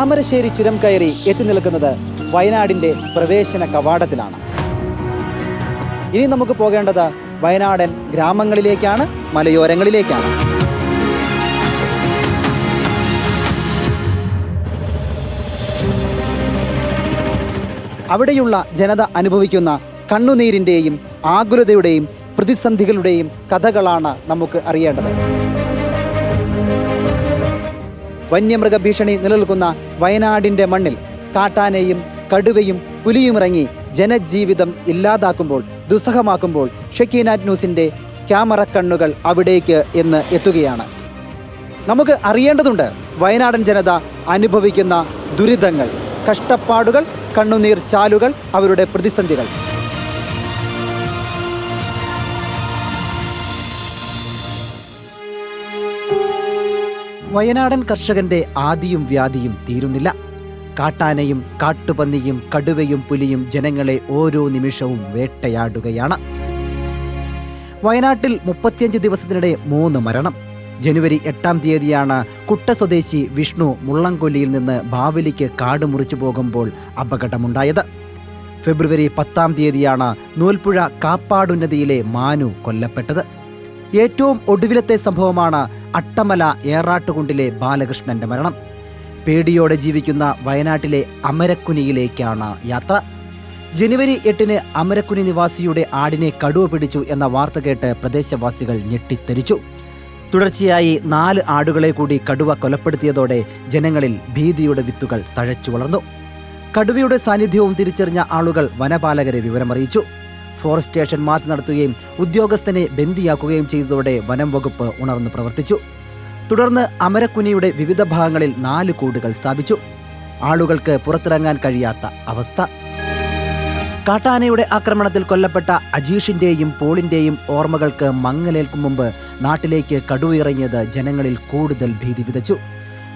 താമരശ്ശേരി ചുരം കയറി എത്തി നിൽക്കുന്നത് വയനാടിന്റെ പ്രവേശന കവാടത്തിലാണ്. ഇനി നമുക്ക് പോകേണ്ടത് വയനാടൻ ഗ്രാമങ്ങളിലേക്കാണ് മലയോരങ്ങളിലേക്കാണ്. അവിടെയുള്ള ജനത അനുഭവിക്കുന്ന കണ്ണുനീരിന്റെയും ആകുലതയുടെയും പ്രതിസന്ധികളുടെയും കഥകളാണ് നമുക്ക് അറിയേണ്ടത്. വന്യമൃഗ ഭീഷണി നിലനിൽക്കുന്ന വയനാടിന്റെ മണ്ണിൽ കാട്ടാനയും കടുവയും പുലിയുമിറങ്ങി ജനജീവിതം ഇല്ലാതാക്കുമ്പോൾ ദുസ്സഹമാക്കുമ്പോൾ ഷക്കീന ന്യൂസിന്റെ ക്യാമറ കണ്ണുകൾ അവിടേക്ക് എന്ന് എത്തുകയാണ്. നമുക്ക് അറിയേണ്ടതുണ്ട് വയനാടൻ ജനത അനുഭവിക്കുന്ന ദുരിതങ്ങൾ കഷ്ടപ്പാടുകൾ കണ്ണുനീർ ചാലുകൾ അവരുടെ പ്രതിസന്ധികൾ. വയനാടൻ കർഷകന്റെ ആദിയും വ്യാധിയും തീരുന്നില്ല. കാട്ടാനയും കാട്ടുപന്നിയും കടുവയും പുലിയും ജനങ്ങളെ ഓരോ നിമിഷവും വേട്ടയാടുകയാണ്. വയനാട്ടിൽ മുപ്പത്തിയഞ്ച് ദിവസത്തിനിടെ മൂന്ന് മരണം. ജനുവരി എട്ടാം തീയതിയാണ് കുട്ട സ്വദേശി വിഷ്ണു മുള്ളംകൊല്ലിയിൽ നിന്ന് ബാവലിക്ക് കാട് മുറിച്ചു പോകുമ്പോൾ അപകടമുണ്ടായത്. ഫെബ്രുവരി പത്താം തീയതിയാണ് നൂൽപ്പുഴ കാപ്പാടുന്നതിയിലെ മാനു കൊല്ലപ്പെട്ടത്. ഏറ്റവും ഒടുവിലത്തെ സംഭവമാണ് അട്ടമല ഏറാട്ടുകുണ്ടിലെ ബാലകൃഷ്ണന്റെ മരണം. പേടിയോടെ ജീവിക്കുന്ന വയനാട്ടിലെ അമരക്കുനിയിലേക്കാണ് യാത്ര. ജനുവരി എട്ടിന് അമരക്കുനി നിവാസിയുടെ ആടിനെ കടുവ പിടിച്ചു എന്ന വാർത്ത കേട്ട് പ്രദേശവാസികൾ ഞെട്ടിത്തെരിച്ചു. തുടർച്ചയായി നാല് ആടുകളെ കൂടി കടുവ കൊലപ്പെടുത്തിയതോടെ ജനങ്ങളിൽ ഭീതിയുടെ വിത്തുകൾ തഴച്ചു വളർന്നു. കടുവയുടെ സാന്നിധ്യവും തിരിച്ചറിഞ്ഞ ആളുകൾ വനപാലകരെ വിവരമറിയിച്ചു. ഫോറസ്റ്റ് സ്റ്റേഷൻ മാർച്ച് നടത്തുകയും ഉദ്യോഗസ്ഥനെ ബന്ദിയാക്കുകയും ചെയ്തതോടെ വനം വകുപ്പ് ഉണർന്നു പ്രവർത്തിച്ചു. തുടർന്ന് അമരക്കുനിയുടെ വിവിധ ഭാഗങ്ങളിൽ നാല് കൂടുകൾ സ്ഥാപിച്ചു. ആളുകൾക്ക് പുറത്തിറങ്ങാൻ കഴിയാത്ത അവസ്ഥ. കാട്ടാനയുടെ ആക്രമണത്തിൽ കൊല്ലപ്പെട്ട അജീഷിന്റെയും പോളിന്റെയും ഓർമ്മകൾക്ക് മങ്ങലേൽക്കും മുമ്പ് നാട്ടിലേക്ക് കടുവയിറങ്ങിയത് ജനങ്ങളിൽ കൂടുതൽ ഭീതി വിതച്ചു.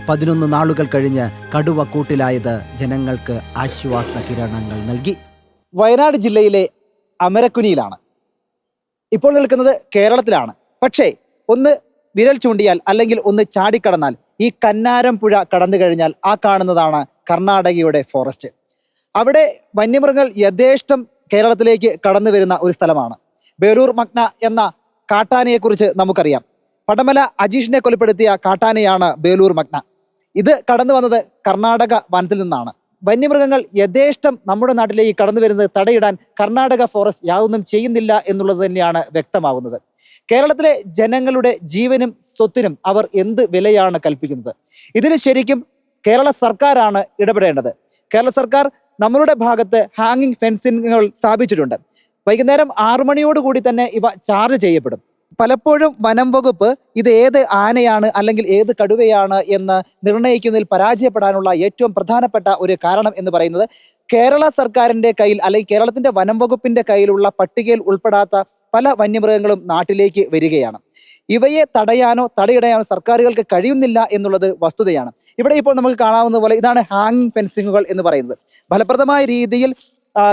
പതിനൊന്ന് നാളുകൾ കഴിഞ്ഞ് കടുവ കൂട്ടിലായത് ജനങ്ങൾക്ക് ആശ്വാസ കിരണങ്ങൾ നൽകി. വയനാട് ജില്ലയിലെ അമരക്കുനിയിലാണ്. ഇപ്പോൾ നിൽക്കുന്നത് കേരളത്തിലാണ്. പക്ഷേ ഒന്ന് വിരൽ ചൂണ്ടിയാൽ അല്ലെങ്കിൽ ഒന്ന് ചാടിക്കടന്നാൽ ഈ കന്നാരം പുഴ കടന്നു കഴിഞ്ഞാൽ ആ കാണുന്നതാണ് കർണാടകയുടെ ഫോറസ്റ്റ്. അവിടെ വന്യമൃഗങ്ങൾ യഥേഷ്ടം കേരളത്തിലേക്ക് കടന്നു വരുന്ന ഒരു സ്ഥലമാണ്. ബേലൂർ മഗ്ന എന്ന കാട്ടാനയെക്കുറിച്ച് നമുക്കറിയാം. പടമല അജീഷിനെ കൊലപ്പെടുത്തിയ കാട്ടാനയാണ് ബേലൂർ മഗ്ന. ഇത് കടന്നു വന്നത് കർണാടക വനത്തിൽ നിന്നാണ്. വന്യമൃഗങ്ങൾ യഥേഷ്ടം നമ്മുടെ നാട്ടിലേക്ക് കടന്നു വരുന്നത് തടയിടാൻ കർണാടക ഫോറസ്റ്റ് യാതൊന്നും ചെയ്യുന്നില്ല എന്നുള്ളത് തന്നെയാണ് വ്യക്തമാകുന്നത് കേരളത്തിലെ ജനങ്ങളുടെ ജീവനും സ്വത്തിനും അവർ എന്ത് വിലയാണ് കൽപ്പിക്കുന്നത്? ഇതിന് ശരിക്കും കേരള സർക്കാരാണ് ഇടപെടേണ്ടത്. കേരള സർക്കാർ നമ്മളുടെ ഭാഗത്ത് ഹാങ്ങിങ് ഫെൻസിങ്ങുകൾ സ്ഥാപിച്ചിട്ടുണ്ട്. വൈകുന്നേരം ആറു മണിയോടുകൂടി തന്നെ ഇവ ചാർജ് ചെയ്യപ്പെടും. പലപ്പോഴും വനം വകുപ്പ് ഇത് ഏത് ആനയാണ് അല്ലെങ്കിൽ ഏത് കടുവയാണ് എന്ന് നിർണയിക്കുന്നതിൽ പരാജയപ്പെടാനുള്ള ഏറ്റവും പ്രധാനപ്പെട്ട ഒരു കാരണം എന്ന് പറയുന്നത് കേരള സർക്കാരിന്റെ കയ്യിൽ അല്ലെങ്കിൽ കേരളത്തിന്റെ വനം വകുപ്പിന്റെ കയ്യിലുള്ള പട്ടികയിൽ ഉൾപ്പെടാത്ത പല വന്യമൃഗങ്ങളും നാട്ടിലേക്ക് വരികയാണ്. ഇവയെ തടയാനോ തടയിടാനോ സർക്കാരുകൾക്ക് കഴിയുന്നില്ല എന്നുള്ളത് വസ്തുതയാണ്. ഇവിടെ ഇപ്പോൾ നമുക്ക് കാണാവുന്ന പോലെ ഇതാണ് ഹാങ്ങിങ് ഫെൻസിങ്ങുകൾ എന്ന് പറയുന്നത്. ഫലപ്രദമായ രീതിയിൽ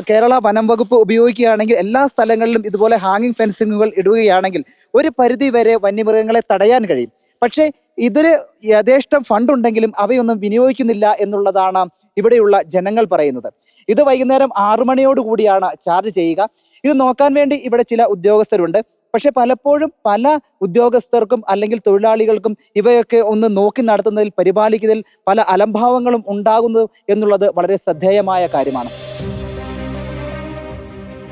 കേരള വനം വകുപ്പ് ഉപയോഗിക്കുകയാണെങ്കിൽ എല്ലാ സ്ഥലങ്ങളിലും ഇതുപോലെ ഹാങ്ങിങ് ഫെൻസിങ്ങുകൾ ഇടുകയാണെങ്കിൽ ഒരു പരിധി വരെ വന്യമൃഗങ്ങളെ തടയാൻ കഴിയും. പക്ഷേ ഇതിന് യഥേഷ്ടം ഫണ്ടുണ്ടെങ്കിലും അവയൊന്നും വിനിയോഗിക്കുന്നില്ല എന്നുള്ളതാണ് ഇവിടെയുള്ള ജനങ്ങൾ പറയുന്നത്. ഇത് വൈകുന്നേരം ആറു മണിയോട് കൂടിയാണ് ചാർജ് ചെയ്യുക. ഇത് നോക്കാൻ വേണ്ടി ഇവിടെ ചില ഉദ്യോഗസ്ഥരുണ്ട്. പക്ഷെ പലപ്പോഴും പല ഉദ്യോഗസ്ഥർക്കും അല്ലെങ്കിൽ തൊഴിലാളികൾക്കും ഇവയൊക്കെ ഒന്ന് നോക്കി നടത്തുന്നതിൽ പരിപാലിക്കുന്നതിൽ പല അലംഭാവങ്ങളും ഉണ്ടാകുന്നു എന്നുള്ളത് വളരെ ശ്രദ്ധേയമായ കാര്യമാണ്.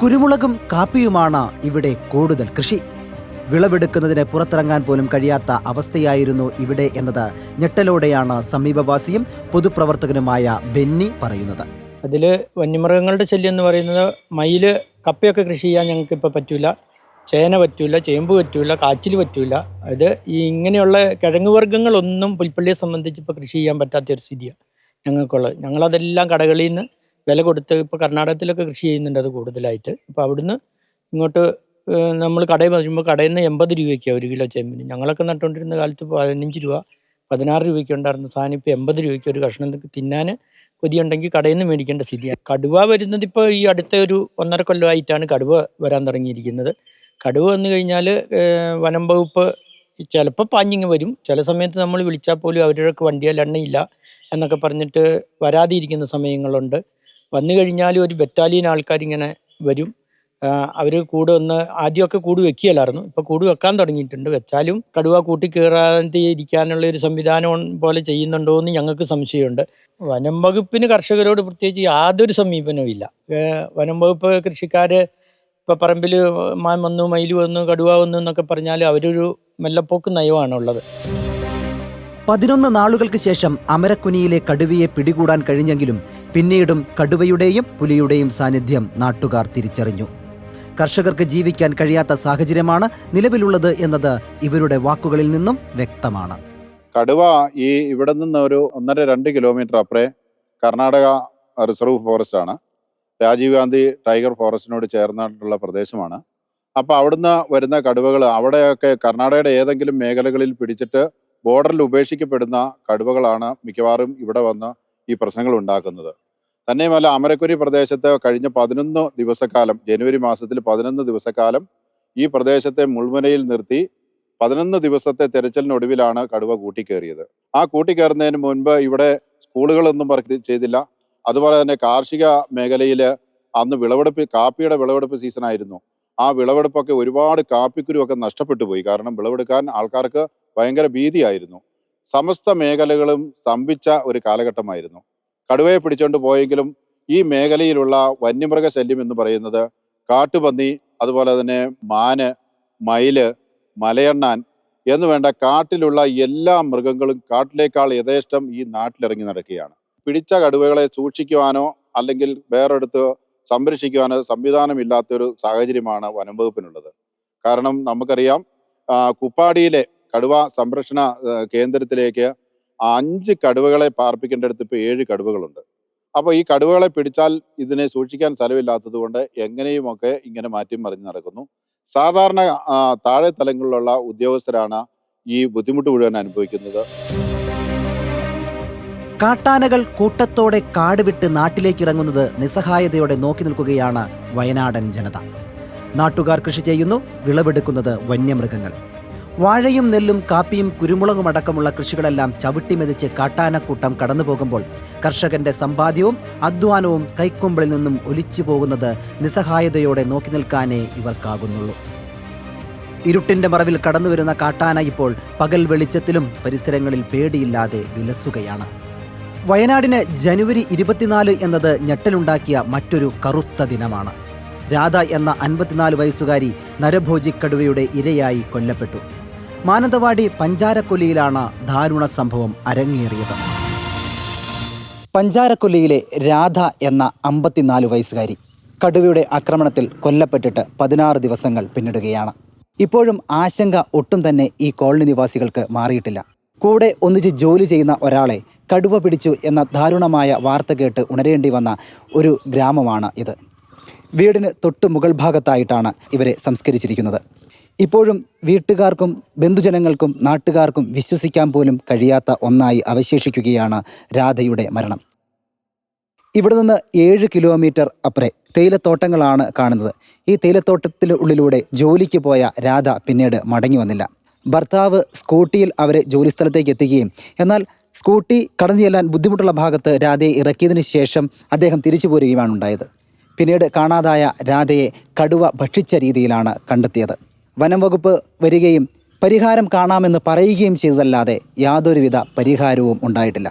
കുരുമുളകും കാപ്പിയുമാണ് ഇവിടെ കൂടുതൽ കൃഷി. വിളവെടുക്കുന്നതിന് പുറത്തിറങ്ങാൻ പോലും കഴിയാത്ത അവസ്ഥയായിരുന്നു ഇവിടെ എന്നത്. ഞെട്ടലോടെയാണ് സമീപവാസിയും പൊതുപ്രവർത്തകനുമായ ബെന്നി പറയുന്നത്. അതിൽ വന്യമൃഗങ്ങളുടെ ശല്യം എന്ന് പറയുന്നത് മയിൽ കപ്പയൊക്കെ കൃഷി ചെയ്യാൻ ഞങ്ങൾക്ക് ഇപ്പോൾ പറ്റില്ല ചേന പറ്റില്ല ചേമ്പ് പറ്റില്ല കാച്ചിൽ പറ്റില്ല അത് ഈ ഇങ്ങനെയുള്ള കിഴങ്ങ് വർഗങ്ങളൊന്നും പുൽപ്പള്ളിയെ സംബന്ധിച്ച് ഇപ്പോൾ കൃഷി ചെയ്യാൻ പറ്റാത്ത ഒരു സ്ഥിതിയാണ് ഞങ്ങൾക്കുള്ളത്. ഞങ്ങളതെല്ലാം കടകളിൽ നിന്ന് വില കൊടുത്ത് ഇപ്പോൾ കർണാടകത്തിലൊക്കെ കൃഷി ചെയ്യുന്നുണ്ട് അത് കൂടുതലായിട്ട്. അപ്പോൾ അവിടുന്ന് ഇങ്ങോട്ട് നമ്മൾ കടയിൽ വരുമ്പോൾ കടയിൽ നിന്ന് എൺപത് രൂപയ്ക്കാണ് ഒരു കിലോ ചേമ്പിന് ഞങ്ങളൊക്കെ നട്ടുകൊണ്ടിരുന്ന കാലത്ത് പതിനഞ്ച് രൂപ പതിനാറ് രൂപയ്ക്ക് ഉണ്ടായിരുന്ന സാധനം ഇപ്പോൾ എൺപത് രൂപയ്ക്ക് ഒരു കഷ്ണം തിന്നാൻ കൊതിയുണ്ടെങ്കിൽ കടയിൽ നിന്ന് മേടിക്കേണ്ട സ്ഥിതിയാണ് കടുവ വരുന്നത് ഇപ്പോൾ ഈ അടുത്ത ഒരു ഒന്നര കൊല്ലമായിട്ടാണ് കടുവ വരാൻ തുടങ്ങിയിരിക്കുന്നത്. കടുവ വന്നു കഴിഞ്ഞാൽ വനം വകുപ്പ് ചിലപ്പോൾ പാഞ്ഞിങ് വരും. ചില സമയത്ത് നമ്മൾ വിളിച്ചാൽ പോലും അവരുടെ വണ്ടിയിൽ എണ്ണയില്ല എന്നൊക്കെ പറഞ്ഞിട്ട് വരാതിരിക്കുന്ന സമയങ്ങളുണ്ട്. വന്നു കഴിഞ്ഞാൽ ഒരു ബറ്റാലിയൻ ആൾക്കാരിങ്ങനെ വരും. അവർ കൂടെ ഒന്ന് ആദ്യമൊക്കെ കൂട് വെക്കുകയല്ലായിരുന്നു. ഇപ്പോൾ കൂട് വെക്കാൻ തുടങ്ങിയിട്ടുണ്ട്. വെച്ചാലും കടുവ കൂട്ടി കയറാതെ ഇരിക്കാനുള്ള ഒരു സംവിധാനം പോലെ ചെയ്യുന്നുണ്ടോ എന്ന് ഞങ്ങൾക്ക് സംശയമുണ്ട്. വനം വകുപ്പിന് കർഷകരോട് പ്രത്യേകിച്ച് യാതൊരു സമീപനവും ഇല്ല. വനം വകുപ്പ് കൃഷിക്കാർ ഇപ്പോൾ പറമ്പിൽ മാൻ വന്നു മയിൽ വന്നു കടുവ വന്നു എന്നൊക്കെ പറഞ്ഞാൽ അവരൊരു മെല്ലപ്പോക്ക് നയമാണുള്ളത്. പതിനൊന്ന് നാളുകൾക്ക് ശേഷം അമരക്കുനിയിലെ കടുവയെ പിടികൂടാൻ കഴിഞ്ഞെങ്കിലും പിന്നീടും കടുവയുടെയും പുലിയുടെയും സാന്നിധ്യം നാട്ടുകാർ തിരിച്ചറിഞ്ഞു. കർഷകർക്ക് ജീവിക്കാൻ കഴിയാത്ത സാഹചര്യമാണ് നിലവിലുള്ളത് എന്നത് ഇവരുടെ വാക്കുകളിൽ നിന്നും വ്യക്തമാണ്. കടുവ ഈ ഇവിടെ നിന്ന് ഒരു ഒന്നര രണ്ട് കിലോമീറ്റർ അപ്പുറേ കർണാടക റിസർവ് ഫോറസ്റ്റ് ആണ്. രാജീവ് ഗാന്ധി ടൈഗർ ഫോറസ്റ്റിനോട് ചേർന്നിട്ടുള്ള പ്രദേശമാണ്. അപ്പോൾ അവിടുന്ന് വരുന്ന കടുവകൾ അവിടെയൊക്കെ കർണാടകയുടെ ഏതെങ്കിലും മേഖലകളിൽ പിടിച്ചിട്ട് ബോർഡറിൽ ഉപേക്ഷിക്കപ്പെടുന്ന കടുവകളാണ് മിക്കവാറും ഇവിടെ വന്ന് ഈ പ്രശ്നങ്ങൾ ഉണ്ടാക്കുന്നത്. തന്നെയുമല്ല അമരക്കുരി പ്രദേശത്ത് കഴിഞ്ഞ പതിനൊന്ന് ദിവസക്കാലം ജനുവരി മാസത്തിൽ പതിനൊന്ന് ദിവസക്കാലം ഈ പ്രദേശത്തെ മുൾമുനയിൽ നിർത്തി പതിനൊന്ന് ദിവസത്തെ തെരച്ചിലിനൊടുവിലാണ് കടുവ കൂട്ടിക്കേറിയത്. ആ കൂട്ടിക്കേറുന്നതിന് മുൻപ് ഇവിടെ സ്കൂളുകളൊന്നും ചെയ്തില്ല. അതുപോലെ തന്നെ കാർഷിക മേഖലയിൽ അന്ന് വിളവെടുപ്പ് കാപ്പിയുടെ വിളവെടുപ്പ് സീസൺ ആയിരുന്നു ആ വിളവെടുപ്പൊക്കെ ഒരുപാട് കാപ്പിക്കുരുവൊക്കെ നഷ്ടപ്പെട്ടു പോയി കാരണം വിളവെടുക്കാൻ ആൾക്കാർക്ക് ഭയങ്കര ഭീതിയായിരുന്നു. സമസ്ത മേഖലകളും സ്തംഭിച്ച ഒരു കാലഘട്ടമായിരുന്നു. കടുവയെ പിടിച്ചുകൊണ്ട് പോയെങ്കിലും ഈ മേഖലയിലുള്ള വന്യമൃഗ ശല്യം എന്ന് പറയുന്നത് കാട്ടുപന്നി അതുപോലെ തന്നെ മാന് മയിൽ മലയണ്ണാൻ എന്ന് വേണ്ട കാട്ടിലുള്ള എല്ലാ മൃഗങ്ങളും കാട്ടിലേക്കാൾ യഥേഷ്ടം ഈ നാട്ടിലിറങ്ങി നടക്കുകയാണ്. പിടിച്ച കടുവകളെ സൂക്ഷിക്കുവാനോ അല്ലെങ്കിൽ വേറെടുത്ത് സംരക്ഷിക്കുവാനോ സംവിധാനമില്ലാത്തൊരു സാഹചര്യമാണ് വനം വകുപ്പിനുള്ളത് കാരണം നമുക്കറിയാം കുപ്പാടിയിലെ കടുവ സംരക്ഷണ കേന്ദ്രത്തിലേക്ക് അഞ്ച് കടുവകളെ പാർപ്പിക്കേണ്ടടുത്ത് ഇപ്പോൾ ഏഴ് കടുവകളുണ്ട്. അപ്പോൾ ഈ കടുവകളെ പിടിച്ചാൽ ഇതിനെ സൂക്ഷിക്കാൻ സ്ഥലമില്ലാത്തത് കൊണ്ട് എങ്ങനെയുമൊക്കെ ഇങ്ങനെ മാറ്റി മറിഞ്ഞ് നടക്കുന്നു. സാധാരണ താഴെ തലങ്ങളിലുള്ള ഉദ്യോഗസ്ഥരാണ് ഈ ബുദ്ധിമുട്ട് മുഴുവൻ അനുഭവിക്കുന്നത്. കാട്ടാനകൾ കൂട്ടത്തോടെ കാട് വിട്ട് നാട്ടിലേക്ക് ഇറങ്ങുന്നത് നിസ്സഹായതയോടെ നോക്കി നിൽക്കുകയാണ് വയനാടൻ ജനത. നാട്ടുകാർ കൃഷി ചെയ്യുന്നു വിളവെടുക്കുന്നത് വന്യമൃഗങ്ങൾ. വാഴയും നെല്ലും കാപ്പിയും കുരുമുളകും അടക്കമുള്ള കൃഷികളെല്ലാം ചവിട്ടിമെതിച്ച് കാട്ടാനക്കൂട്ടം കടന്നു പോകുമ്പോൾ കർഷകന്റെ സമ്പാദ്യവും അധ്വാനവും കൈക്കൊമ്പിളിൽ നിന്നും ഒലിച്ചു പോകുന്നത് നിസ്സഹായതയോടെ നോക്കി നിൽക്കാനേ ഇവർക്കാകുന്നുള്ളൂ. ഇരുട്ടിന്റെ മറവിൽ കടന്നുവരുന്ന കാട്ടാന ഇപ്പോൾ പകൽ വെളിച്ചത്തിലും പരിസരങ്ങളിൽ പേടിയില്ലാതെ വിലസുകയാണ്. വയനാടിന് ജനുവരി ഇരുപത്തിനാല് എന്നത് ഞെട്ടലുണ്ടാക്കിയ മറ്റൊരു കറുത്ത ദിനമാണ്. രാധ എന്ന അൻപത്തിനാല് വയസ്സുകാരി നരഭോജിക്കടുവയുടെ ഇരയായി കൊല്ലപ്പെട്ടു. മാനന്തവാടി പഞ്ചാരക്കൊല്ലിയിലാണ് ദാരുണ സംഭവം അരങ്ങേറിയത്. പഞ്ചാരക്കൊല്ലിയിലെ രാധ എന്ന അമ്പത്തിനാല് വയസ്സുകാരി കടുവയുടെ ആക്രമണത്തിൽ കൊല്ലപ്പെട്ടിട്ട് പതിനാറ് ദിവസങ്ങൾ പിന്നിടുകയാണ്. ഇപ്പോഴും ആശങ്ക ഒട്ടും തന്നെ ഈ കോളനി നിവാസികൾക്ക് മാറിയിട്ടില്ല. കൂടെ ഒന്നിച്ച് ജോലി ചെയ്യുന്ന ഒരാളെ കടുവ പിടിച്ചു എന്ന ദാരുണമായ വാർത്ത കേട്ട് ഉണരേണ്ടി വന്ന ഒരു ഗ്രാമമാണ് ഇത്. വീടിന് തൊട്ട് മുകൾ ഭാഗത്തായിട്ടാണ് ഇവരെ സംസ്കരിച്ചിരിക്കുന്നത്. ഇപ്പോഴും വീട്ടുകാർക്കും ബന്ധുജനങ്ങൾക്കും നാട്ടുകാർക്കും വിശ്വസിക്കാൻ പോലും കഴിയാത്ത ഒന്നായി അവശേഷിക്കുകയാണ് രാധയുടെ മരണം. ഇവിടെ നിന്ന് ഏഴ് കിലോമീറ്റർ അപ്പുറേ തേയിലത്തോട്ടങ്ങളാണ് കാണുന്നത്. ഈ തേയിലത്തോട്ടത്തിന് ഉള്ളിലൂടെ ജോലിക്ക് പോയ രാധ പിന്നീട് മടങ്ങി വന്നില്ല. ഭർത്താവ് സ്കൂട്ടിയിൽ അവരെ ജോലിസ്ഥലത്തേക്ക് എത്തിക്കുകയും എന്നാൽ സ്കൂട്ടി കടന്നു ചെല്ലാൻ ബുദ്ധിമുട്ടുള്ള ഭാഗത്ത് രാധയെ ഇറക്കിയതിനു ശേഷം അദ്ദേഹം തിരിച്ചു പോരുകയുമാണ് ഉണ്ടായത്. പിന്നീട് കാണാതായ രാധയെ കടുവ ഭക്ഷിച്ച രീതിയിലാണ് കണ്ടെത്തിയത്. വനം വകുപ്പ് വരികയും പരിഹാരം കാണാമെന്ന് പറയുകയും ചെയ്തതല്ലാതെ യാതൊരുവിധ പരിഹാരവും ഉണ്ടായിട്ടില്ല.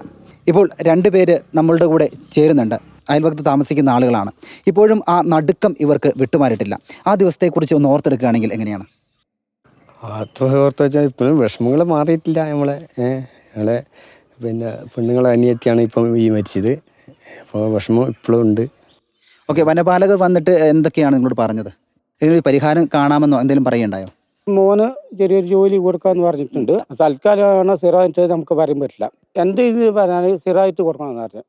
ഇപ്പോൾ രണ്ട് പേര് നമ്മളുടെ കൂടെ ചേരുന്നുണ്ട്. അയൽവക്കത്ത് താമസിക്കുന്ന ആളുകളാണ്. ഇപ്പോഴും ആ നടുക്കം ഇവർക്ക് വിട്ടുമാറിയിട്ടില്ല. ആ ദിവസത്തെക്കുറിച്ച് ഒന്ന് ഓർത്തെടുക്കുകയാണെങ്കിൽ എങ്ങനെയാണ്? അത് ഓർത്ത് വെച്ചാൽ ഇപ്പോഴും വിഷമങ്ങൾ മാറിയിട്ടില്ല നമ്മളെ. ഞങ്ങളെ പിന്നെ പെണ്ണുങ്ങളെ അനിയത്തിയാണ് ഇപ്പം ഈ മരിച്ചത്. അപ്പോൾ വിഷമം ഇപ്പോഴും ഉണ്ട്. ഓക്കെ വനപാലകർ വന്നിട്ട് എന്തൊക്കെയാണ് നിങ്ങളോട് പറഞ്ഞത്? ഇതിനൊരു പരിഹാരം കാണാമെന്നോ എന്തെങ്കിലും പറയണ്ടായോ മോന് ചെറിയൊരു ജോലി കൊടുക്കാന്ന് പറഞ്ഞിട്ടുണ്ട്. തൽക്കാലമാണ് സ്ഥിരമായിട്ട് നമുക്ക് പറയാൻ പറ്റില്ല. എന്റെ ഇത് പറയാൻ സ്ഥിരമായിട്ട് കൊടുക്കണമെന്ന് പറഞ്ഞു.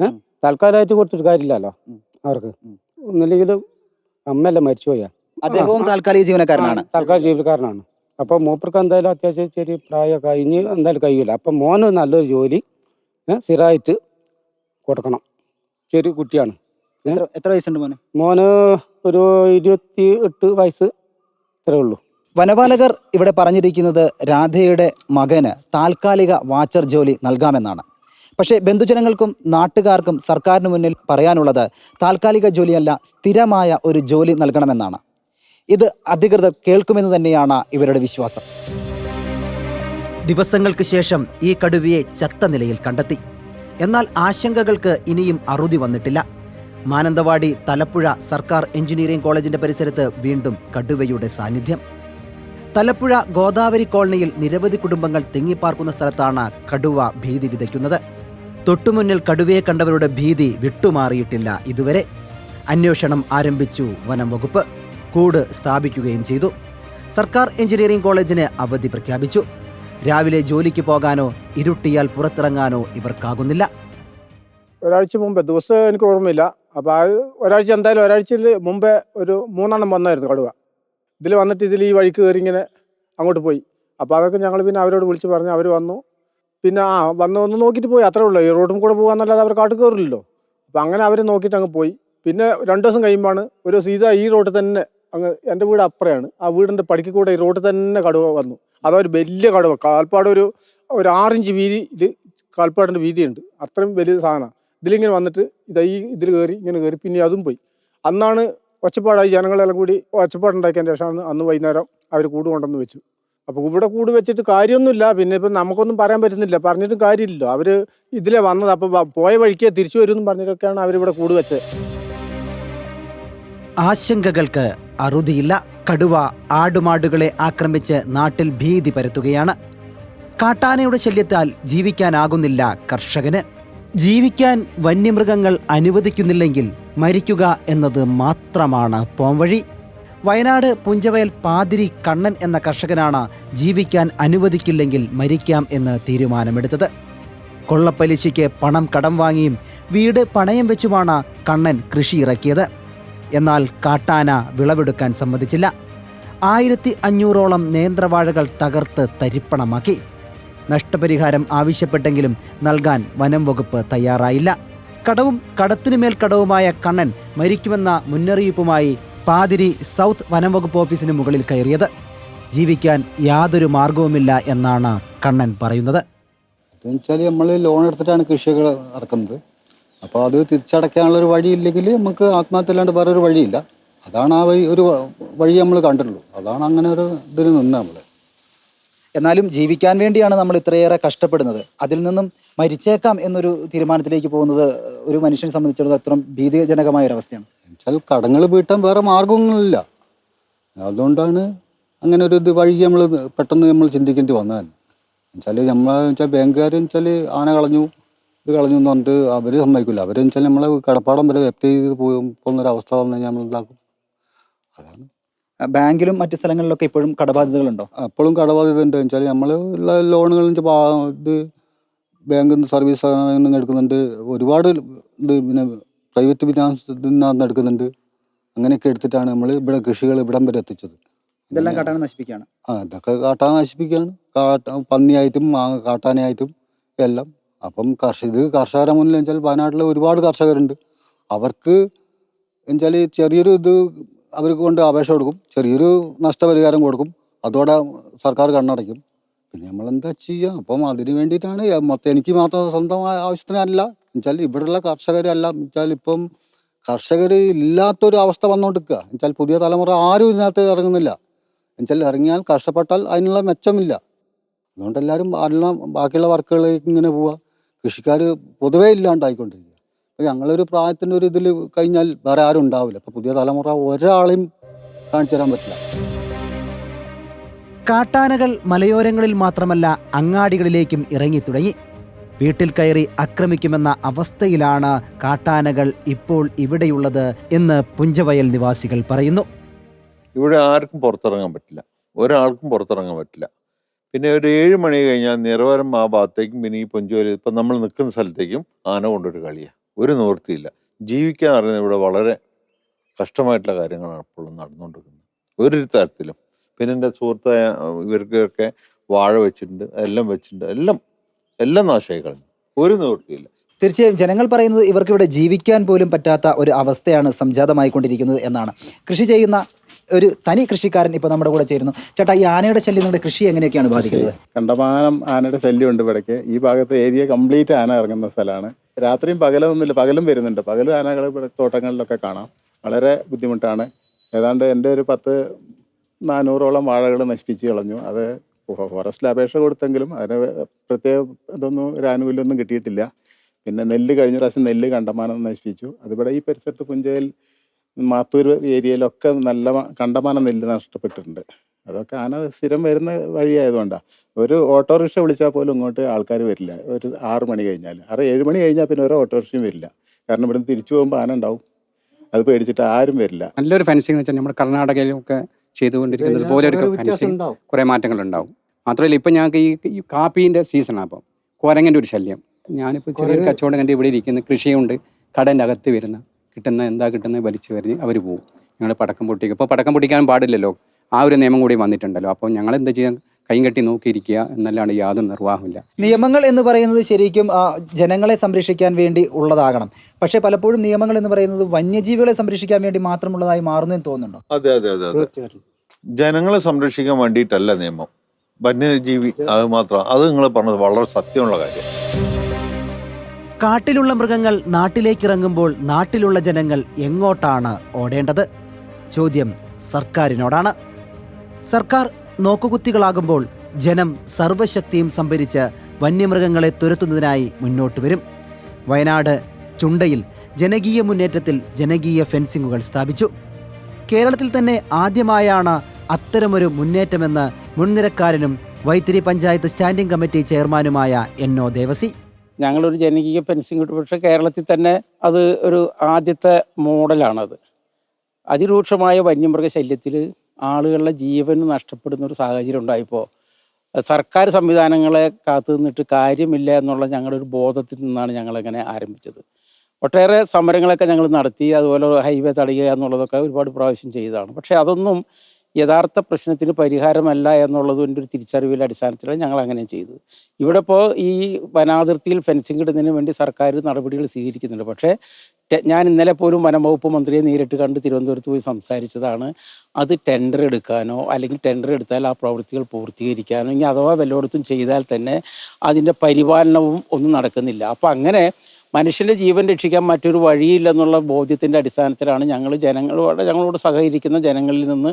ഏഹ് തൽക്കാലമായിട്ട് കൊടുത്തിട്ട് കാര്യമില്ലല്ലോ അവർക്ക്. ഒന്നില്ലെങ്കിൽ അമ്മയല്ല മരിച്ചുപോയാ അദ്ദേഹവും. താൽക്കാലിക ജീവനക്കാരനാണ്. താൽക്കാലിക ജീവനക്കാരനാണ്. അപ്പൊ മൂപ്പർക്ക് എന്തായാലും അത്യാവശ്യം ചെറിയ പ്രായമൊക്കെ കഴിഞ്ഞ് എന്തായാലും കഴിയില്ല അപ്പൊ മോന് നല്ലൊരു ജോലി സിറായിട്ട് സ്ഥിരമായിട്ട് കൊടുക്കണം. ചെറിയ കുട്ടിയാണ്. എത്ര എത്ര വയസ്സുണ്ട് മോനെ? മോന് ഒരു ഇരുപത്തി എട്ട് വയസ്സ് ഇത്രേ ഉള്ളൂ. വനപാലകർ ഇവിടെ പറഞ്ഞിരിക്കുന്നത് രാധയുടെ മകന് താൽക്കാലിക വാച്ചർ ജോലി നൽകാമെന്നാണ്. പക്ഷേ ബന്ധുജനങ്ങൾക്കും നാട്ടുകാർക്കും സർക്കാരിന് മുന്നിൽ പറയാനുള്ളത് താൽക്കാലിക ജോലിയല്ല സ്ഥിരമായ ഒരു ജോലി നൽകണമെന്നാണ്. ഇത് അധികൃതർ കേൾക്കുമെന്ന് തന്നെയാണ് ഇവരുടെ വിശ്വാസം. ദിവസങ്ങൾക്ക് ശേഷം ഈ കടുവയെ ചത്ത നിലയിൽ കണ്ടെത്തി. എന്നാൽ ആശങ്കകൾക്ക് ഇനിയും അറുതി വന്നിട്ടില്ല. മാനന്തവാടി തലപ്പുഴ സർക്കാർ എഞ്ചിനീയറിംഗ് കോളേജിന്റെ പരിസരത്ത് വീണ്ടും കടുവയുടെ സാന്നിധ്യം. തലപ്പുഴ ഗോദാവരി കോളനിയിൽ നിരവധി കുടുംബങ്ങൾ തിങ്ങിപ്പാർക്കുന്ന സ്ഥലത്താണ് കടുവ ഭീതി വിതയ്ക്കുന്നത്. തൊട്ടുമുന്നിൽ കടുവയെ കണ്ടവരുടെ ഭീതി വിട്ടുമാറിയിട്ടില്ല ഇതുവരെ. അന്വേഷണം ആരംഭിച്ചു വനം വകുപ്പ്. കൂട് സ്ഥാപിക്കുകയും ചെയ്തു. സർക്കാർ എഞ്ചിനീയറിംഗ് കോളേജിന് അവധി പ്രഖ്യാപിച്ചു. രാവിലെ ജോലിക്ക് പോകാനോ ഇരുട്ടിയാൽ പുറത്തിറങ്ങാനോ ഇവർക്കാകുന്നില്ല. ഒരാഴ്ച മുമ്പേ ദിവസം എനിക്ക് ഓർമ്മയില്ല. അപ്പോൾ അത് ഒരാഴ്ച എന്തായാലും ഒരാഴ്ചയിൽ മുമ്പേ ഒരു മൂന്നെണ്ണം വന്നായിരുന്നു കടുവ. ഇതിൽ വന്നിട്ട് ഇതിൽ ഈ വഴിക്ക് കയറി ഇങ്ങനെ അങ്ങോട്ട് പോയി. അപ്പോൾ അതൊക്കെ ഞങ്ങൾ പിന്നെ അവരോട് വിളിച്ച് പറഞ്ഞു അവർ വന്നു. പിന്നെ ആ വന്ന് ഒന്ന് നോക്കിയിട്ട് പോയി അത്രേ ഉള്ളൂ. ഈ റോഡും കൂടെ പോകാന്നല്ലാതെ അവർ കാട്ട് കയറില്ലല്ലോ. അപ്പോൾ അങ്ങനെ അവർ നോക്കിയിട്ട് അങ്ങ് പോയി. പിന്നെ രണ്ട് ദിവസം കഴിയുമ്പോഴാണ് ഒരു സീത ഈ റോഡിൽ തന്നെ അങ്ങ് എന്റെ വീട് അപ്പുറയാണ്. ആ വീടിന്റെ പടിക്ക് കൂടെ ഈ റോഡ് തന്നെ കടുവ വന്നു. അതൊരു വലിയ കടുവ. കാൽപ്പാട് ഒരു ഒരു ആറിഞ്ച് വീതിയിൽ കാൽപ്പാടിന്റെ വീതിയുണ്ട്. അത്രയും വലിയ സാധനമാണ്. ഇതിലിങ്ങനെ വന്നിട്ട് ഇതാ ഈ ഇതിൽ കയറി ഇങ്ങനെ കയറി പിന്നെ അതും പോയി. അന്നാണ് ഒച്ചപ്പാടായി ജനങ്ങളെല്ലാം കൂടി ഒച്ചപ്പാടുണ്ടാക്കിയതിന് ശേഷമാണ് അന്ന് വൈകുന്നേരം അവർ കൂട് കൊണ്ടുവന്ന് വെച്ചു. അപ്പോൾ ഇവിടെ കൂട് വെച്ചിട്ട് കാര്യമൊന്നുമില്ല. പിന്നെ ഇപ്പം നമുക്കൊന്നും പറയാൻ പറ്റുന്നില്ല. പറഞ്ഞിട്ടും കാര്യമില്ലല്ലോ. അവർ ഇതിലെ വന്നത്. അപ്പോൾ പോയ വഴിക്കേ തിരിച്ചു വരുമെന്നും പറഞ്ഞിട്ടൊക്കെയാണ് അവരിവിടെ കൂട് വെച്ചത്. ആശങ്കകൾക്ക് അറുതിയില്ല. കടുവ ആടുമാടുകളെ ആക്രമിച്ച് നാട്ടിൽ ഭീതി പരത്തുകയാണ്. കാട്ടാനയുടെ ശല്യത്താൽ ജീവിക്കാനാകുന്നില്ല കർഷകന്. ജീവിക്കാൻ വന്യമൃഗങ്ങൾ അനുവദിക്കുന്നില്ലെങ്കിൽ മരിക്കുക എന്നത് മാത്രമാണ് പോംവഴി. വയനാട് പുഞ്ചവയൽ പാതിരി കണ്ണൻ എന്ന കർഷകനാണ് ജീവിക്കാൻ അനുവദിക്കില്ലെങ്കിൽ മരിക്കാം എന്ന് തീരുമാനമെടുത്തത്. കൊള്ളപ്പലിശയ്ക്ക് പണം കടം വാങ്ങിയും വീട് പണയം വെച്ചുമാണ് കണ്ണൻ കൃഷി ഇറക്കിയത്. എന്നാൽ കാട്ടാന വിളവെടുക്കാൻ സമ്മതിച്ചില്ല. ആയിരത്തി അഞ്ഞൂറോളം നേന്ത്രവാഴകൾ തകർത്ത് തരിപ്പണമാക്കി. നഷ്ടപരിഹാരം ആവശ്യപ്പെട്ടെങ്കിലും നൽകാൻ വനം വകുപ്പ് തയ്യാറായില്ല. കടവും കടത്തിനുമേൽ കടവുമായ കണ്ണൻ മരിക്കുമെന്ന മുന്നറിയിപ്പുമായി പാതിരി സൗത്ത് വനം വകുപ്പ് ഓഫീസിന് മുകളിൽ കയറിയത്. ജീവിക്കാൻ യാതൊരു മാർഗവുമില്ല എന്നാണ് കണ്ണൻ പറയുന്നത്. നമ്മൾ ലോൺ എടുത്തിട്ടാണ് കൃഷികൾ നടക്കുന്നത്. അപ്പോൾ അത് ഒരു വഴിയില്ലെങ്കിൽ നമുക്ക് ആത്മഹത്യ അല്ലാണ്ട് വേറെ ഒരു വഴിയില്ല. അതാണ് ആ വഴി ഒരു വഴി നമ്മൾ കണ്ടിട്ടുള്ളൂ. അതാണ് അങ്ങനെ ഒരു ഇതിൽ നിന്ന് നമ്മൾ എന്നാലും ജീവിക്കാൻ വേണ്ടിയാണ് നമ്മൾ ഇത്രയേറെ കഷ്ടപ്പെടുന്നത്. അതിൽ നിന്നും മരിച്ചേക്കാം എന്നൊരു തീരുമാനത്തിലേക്ക് പോകുന്നത് ഒരു മനുഷ്യനെ സംബന്ധിച്ചിടത്തോളം അത്ര ഭീതിജനകമായ ഒരു അവസ്ഥയാണ്. വെച്ചാൽ കടങ്ങൾ വീട്ടാൻ വേറെ മാർഗങ്ങളില്ല അതുകൊണ്ടാണ് അങ്ങനെ ഒരു ഇത് വഴി നമ്മൾ പെട്ടെന്ന് നമ്മൾ ചിന്തിക്കേണ്ടി വന്നത്. വെച്ചാൽ നമ്മളെ വെച്ചാൽ ബാങ്കുകാർ വെച്ചാൽ ആന കളഞ്ഞു ഇത് കളഞ്ഞു എന്ന് പറഞ്ഞിട്ട് അവർ സമ്മതിക്കില്ല അവർ വെച്ചാൽ നമ്മളെ കടപ്പാടം വരെ ജപ്തി ചെയ്ത് പോകും പോകുന്നൊരവസ്ഥ വന്നു കഴിഞ്ഞാൽ നമ്മൾ ഉണ്ടാക്കും അതാണ് ബാങ്കിലും മറ്റു സ്ഥലങ്ങളിലൊക്കെ ഇപ്പോഴും കടബാധ്യതകളുണ്ടോ? അപ്പോഴും കടബാധ്യത ഉണ്ട്. വെച്ചാൽ നമ്മൾ ഉള്ള ലോണുകൾ ഇത് ബാങ്കിൽ നിന്ന് സർവീസ് നിന്ന് എടുക്കുന്നുണ്ട്. ഒരുപാട് ഇത് പിന്നെ പ്രൈവറ്റ് ഫിനാൻസ് നിന്ന് എടുക്കുന്നുണ്ട്. അങ്ങനെയൊക്കെ എടുത്തിട്ടാണ് നമ്മൾ ഇവിടെ കൃഷികൾ ഇവിടം വരെ എത്തിച്ചത്. ഇതെല്ലാം കാട്ടാന നശിപ്പിക്കുകയാണ്. ആ ഇതൊക്കെ കാട്ടാൻ നശിപ്പിക്കുകയാണ്. കാട്ട പന്നിയായിട്ടും കാട്ടാനയായിട്ടും എല്ലാം. അപ്പം കർഷക ഇത് കർഷകരെ മുന്നിൽ വെച്ചാൽ വയനാട്ടിൽ ഒരുപാട് കർഷകരുണ്ട്. അവർക്ക് വെച്ചാൽ ചെറിയൊരു ഇത് അവർക്ക് കൊണ്ട് അപേക്ഷ കൊടുക്കും. ചെറിയൊരു നഷ്ടപരിഹാരം കൊടുക്കും. അതോടെ സർക്കാർ കണ്ണടയ്ക്കും. പിന്നെ നമ്മൾ എന്താ ചെയ്യുക അപ്പം അതിന് വേണ്ടിയിട്ടാണ് മൊത്തം എനിക്ക് മാത്രം സ്വന്തം ആവശ്യത്തിനല്ല. എന്നുവെച്ചാൽ ഇവിടെയുള്ള കർഷകരല്ല. എന്നുവെച്ചാൽ ഇപ്പം കർഷകർ ഇല്ലാത്തൊരു അവസ്ഥ വന്നുകൊണ്ടിരിക്കുക എന്നുവെച്ചാൽ പുതിയ തലമുറ ആരും ഇതിനകത്ത് ഇറങ്ങുന്നില്ല. എന്നുവെച്ചാൽ ഇറങ്ങിയാൽ കഷ്ടപ്പെട്ടാൽ അതിനുള്ള മെച്ചമില്ല. അതുകൊണ്ട് എല്ലാവരും എല്ലാം ബാക്കിയുള്ള വർക്കുകളിലേക്ക് ഇങ്ങനെ പോവുക കൃഷിക്കാർ പൊതുവേ ഇല്ലാണ്ടായിക്കൊണ്ടിരിക്കുക ഞങ്ങളൊരു പ്രായത്തിന്റെ ഒരു ഇതിൽ കഴിഞ്ഞാൽ വേറെ ആരും ഉണ്ടാവില്ല. അപ്പൊ പുതിയ തലമുറ ഒരാളെയും കാണിച്ചു തരാൻ പറ്റില്ല. കാട്ടാനകൾ മലയോരങ്ങളിൽ മാത്രമല്ല അങ്ങാടികളിലേക്കും ഇറങ്ങി തുടങ്ങി. വീട്ടിൽ കയറി ആക്രമിക്കുമെന്ന അവസ്ഥയിലാണ് കാട്ടാനകൾ ഇപ്പോൾ ഇവിടെയുള്ളത് എന്ന് പുഞ്ചവയൽ നിവാസികൾ പറയുന്നു. ഇവിടെ ആർക്കും പുറത്തിറങ്ങാൻ പറ്റില്ല. ഒരാൾക്കും പുറത്തിറങ്ങാൻ പറ്റില്ല. പിന്നെ ഒരു ഏഴ് മണി കഴിഞ്ഞാൽ നിറവരം ആ ഭാഗത്തേക്കും പിന്നെ ഈ പുഞ്ചവയൽ ഇപ്പം നമ്മൾ നിൽക്കുന്ന സ്ഥലത്തേക്കും ആന കൊണ്ടൊരു കളിയാണ് ഒരു നിവൃത്തിയില്ല. ജീവിക്കാൻ പറയുന്നത് ഇവിടെ വളരെ കഷ്ടമായിട്ടുള്ള കാര്യങ്ങളാണ് ഇപ്പോഴും നടന്നുകൊണ്ടിരിക്കുന്നത്. ഒരു തരത്തിലും. പിന്നെ എന്റെ സുഹൃത്തായ ഇവർക്കൊക്കെ വാഴ വെച്ചിട്ടുണ്ട് എല്ലാം വെച്ചിട്ടുണ്ട് എല്ലാം എല്ലാം നാശമായി കളഞ്ഞു. ഒരു നിവൃത്തിയില്ല. തീർച്ചയായും ജനങ്ങൾ പറയുന്നത് ഇവർക്ക് ഇവിടെ ജീവിക്കാൻ പോലും പറ്റാത്ത ഒരു അവസ്ഥയാണ് സംജാതമായിക്കൊണ്ടിരിക്കുന്നത് എന്നാണ്. കൃഷി ചെയ്യുന്ന ഒരു തനി കൃഷിക്കാരൻ ഇപ്പോൾ നമ്മുടെ കൂടെ ചേരുന്നു. ചേട്ടാ ഈ ആനയുടെ ശല്യം നമ്മുടെ കൃഷി എങ്ങനെയൊക്കെയാണ് ബാധിക്കുന്നത്? കണ്ടമാനം ആനയുടെ ശല്യമുണ്ട് ഇവിടേക്ക്. ഈ ഭാഗത്ത് ഏരിയ കംപ്ലീറ്റ് ആന ഇറങ്ങുന്ന സ്ഥലമാണ്. രാത്രിയും പകലൊന്നുമില്ല പകലും വരുന്നുണ്ട്. പകലും ആനകൾ ഇവിടെ തോട്ടങ്ങളിലൊക്കെ കാണാം. വളരെ ബുദ്ധിമുട്ടാണ്. ഏതാണ്ട് എന്റെ ഒരു പത്ത് നാനൂറോളം വാഴകൾ നശിപ്പിച്ച് കളഞ്ഞു. അത് ഫോറസ്റ്റിൽ അപേക്ഷ കൊടുത്തെങ്കിലും അതിന് പ്രത്യേക ഇതൊന്നും ഒരു ആനുകൂല്യമൊന്നും കിട്ടിയിട്ടില്ല. പിന്നെ നെല്ല് കഴിഞ്ഞ പ്രാവശ്യം നെല്ല് കണ്ടമാനം നശിപ്പിച്ചു. അതിവിടെ ഈ പരിസരത്ത് പുഞ്ചയിൽ മാത്തൂർ ഏരിയയിലൊക്കെ നല്ല കണ്ടമാനം നെല്ല് നഷ്ടപ്പെട്ടിട്ടുണ്ട്. അതൊക്കെ ആന സ്ഥിരം വരുന്ന വഴിയായതുകൊണ്ടാണ് ഒരു ഓട്ടോറിക്ഷ വിളിച്ചാൽ പോലും ഇങ്ങോട്ട് ആൾക്കാർ വരില്ല. ഒരു ആറ് മണി കഴിഞ്ഞാൽ. ആറ് ഏഴ് മണി കഴിഞ്ഞാൽ പിന്നെ ഒരു ഓട്ടോറിക്ഷയും വരില്ല. കാരണം ഇവിടുന്ന് തിരിച്ചു പോകുമ്പോൾ ആന ഉണ്ടാവും. അത് പേടിച്ചിട്ട് ആരും വരില്ല. നല്ലൊരു ഫെൻസിങ് വെച്ചാൽ നമ്മുടെ കർണാടകയിലൊക്കെ ചെയ്തുകൊണ്ടിരിക്കുന്നത് പോലെ ഒരു ഫെൻസിങ് കുറേ മാറ്റങ്ങളുണ്ടാവും. മാത്രമല്ല ഇപ്പം ഞങ്ങൾക്ക് ഈ ഈ കാപ്പീന്റെ സീസണാണ് അപ്പം. കുരങ്ങന്റെ ഒരു ശല്യം. ഞാനിപ്പോൾ ചെറിയൊരു കച്ചവടം കണ്ട് ഇവിടെ ഇരിക്കുന്ന. കൃഷിയുണ്ട്. കടന്റെ അകത്ത് വരുന്ന. കിട്ടുന്ന എന്താ കിട്ടുന്നത് വലിച്ചു വരിഞ്ഞ് അവർ പോകും ഞങ്ങൾ പടക്കം പൊട്ടിക്കും. ഇപ്പോൾ പടക്കം പൊട്ടിക്കാൻ പാടില്ലല്ലോ. ആ ഒരു നിയമം കൂടി വന്നിട്ടുണ്ടല്ലോ. അപ്പോൾ ഞങ്ങൾ എന്താ ചെയ്യാൻ കൈ കെട്ടി നോക്കിയിരിക്കുക. എന്നല്ലാണ്ട് യാതൊരു നിർവാഹമില്ല നിയമങ്ങൾ എന്ന് പറയുന്നത് ശരിക്കും ആ, ജനങ്ങളെ സംരക്ഷിക്കാൻ വേണ്ടി ഉള്ളതാകണം. പക്ഷേ പലപ്പോഴും നിയമങ്ങൾ എന്ന് പറയുന്നത് വന്യജീവികളെ സംരക്ഷിക്കാൻ വേണ്ടി മാത്രമുള്ളതായി മാറുന്നു എന്ന് തോന്നുന്നുണ്ടോ? അതെ അതെ അതെ അതെ. ജനങ്ങളെ സംരക്ഷിക്കാൻ വേണ്ടിയിട്ടല്ല നിയമം. വന്യജീവി അത് മാത്രം. അത് നിങ്ങൾ പറഞ്ഞത് വളരെ സത്യമുള്ള കാര്യം. കാട്ടിലുള്ള മൃഗങ്ങൾ നാട്ടിലേക്കിറങ്ങുമ്പോൾ നാട്ടിലുള്ള ജനങ്ങൾ എങ്ങോട്ടാണ് ഓടേണ്ടത്? ചോദ്യം സർക്കാരിനോടാണ്. സർക്കാർ നോക്കുകുത്തികളാകുമ്പോൾ ജനം സർവശക്തിയും സംഭരിച്ച് വന്യമൃഗങ്ങളെ തുരത്തുന്നതിനായി മുന്നോട്ട് വരും. വയനാട് ചുണ്ടയിൽ ജനകീയ മുന്നേറ്റത്തിൽ ജനകീയ ഫെൻസിങ്ങുകൾ സ്ഥാപിച്ചു. കേരളത്തിൽ തന്നെ ആദ്യമായാണ് അത്തരമൊരു മുന്നേറ്റമെന്ന് മുൻനിരക്കാരനും വൈത്തിരി പഞ്ചായത്ത് സ്റ്റാൻഡിംഗ് കമ്മിറ്റി ചെയർമാനുമായ എൻ ഒ ദേവസി. ഞങ്ങളൊരു ജനകീയ പെൻസിങ് കിട്ടും. പക്ഷെ കേരളത്തിൽ തന്നെ അത് ഒരു ആദ്യത്തെ മോഡലാണത്. അതിരൂക്ഷമായ വന്യമൃഗ ശല്യത്തിൽ ആളുകളുടെ ജീവൻ നഷ്ടപ്പെടുന്ന ഒരു സാഹചര്യം ഉണ്ടായപ്പോൾ സർക്കാർ സംവിധാനങ്ങളെ കാത്തു നിന്നിട്ട് കാര്യമില്ല എന്നുള്ള ഞങ്ങളുടെ ഒരു ബോധത്തിൽ നിന്നാണ് ഞങ്ങളിങ്ങനെ ആരംഭിച്ചത്. ഒട്ടേറെ സമരങ്ങളൊക്കെ ഞങ്ങൾ നടത്തി അതുപോലെ ഹൈവേ തടയുക എന്നുള്ളതൊക്കെ ഒരുപാട് പ്രാവശ്യം ചെയ്തതാണ്. പക്ഷേ അതൊന്നും യഥാർത്ഥ പ്രശ്നത്തിന് പരിഹാരമല്ല എന്നുള്ളതിന്റെ ഒരു തിരിച്ചറിവിന്റെ അടിസ്ഥാനത്തിലാണ് ഞങ്ങൾ അങ്ങനെ ചെയ്തത്. ഇവിടെ ഇപ്പോൾ ഈ വനാതിർത്തിയിൽ ഫെൻസിങ് ഇടുന്നതിന് വേണ്ടി സർക്കാർ നടപടികൾ സ്വീകരിക്കുന്നുണ്ട്. പക്ഷേ ഞാൻ ഇന്നലെ പോലും വനംവകുപ്പ് മന്ത്രിയെ നേരിട്ട് കണ്ട് തിരുവനന്തപുരത്ത് പോയി സംസാരിച്ചതാണ്. അത് ടെൻഡർ എടുക്കാനോ അല്ലെങ്കിൽ ടെൻഡർ എടുത്താൽ ആ പ്രവൃത്തികൾ പൂർത്തീകരിക്കാനോ ഇനി അഥവാ വല്ലയിടത്തും ചെയ്താൽ തന്നെ അതിന്റെ പരിപാലനവും ഒന്നും നടക്കുന്നില്ല. അപ്പോൾ അങ്ങനെ മനുഷ്യന്റെ ജീവൻ രക്ഷിക്കാൻ മറ്റൊരു വഴിയില്ലെന്നുള്ള ബോധ്യത്തിന്റെ അടിസ്ഥാനത്തിലാണ് ഞങ്ങൾ ജനങ്ങളോട് ഞങ്ങളോട് സഹകരിക്കുന്ന ജനങ്ങളിൽ നിന്ന്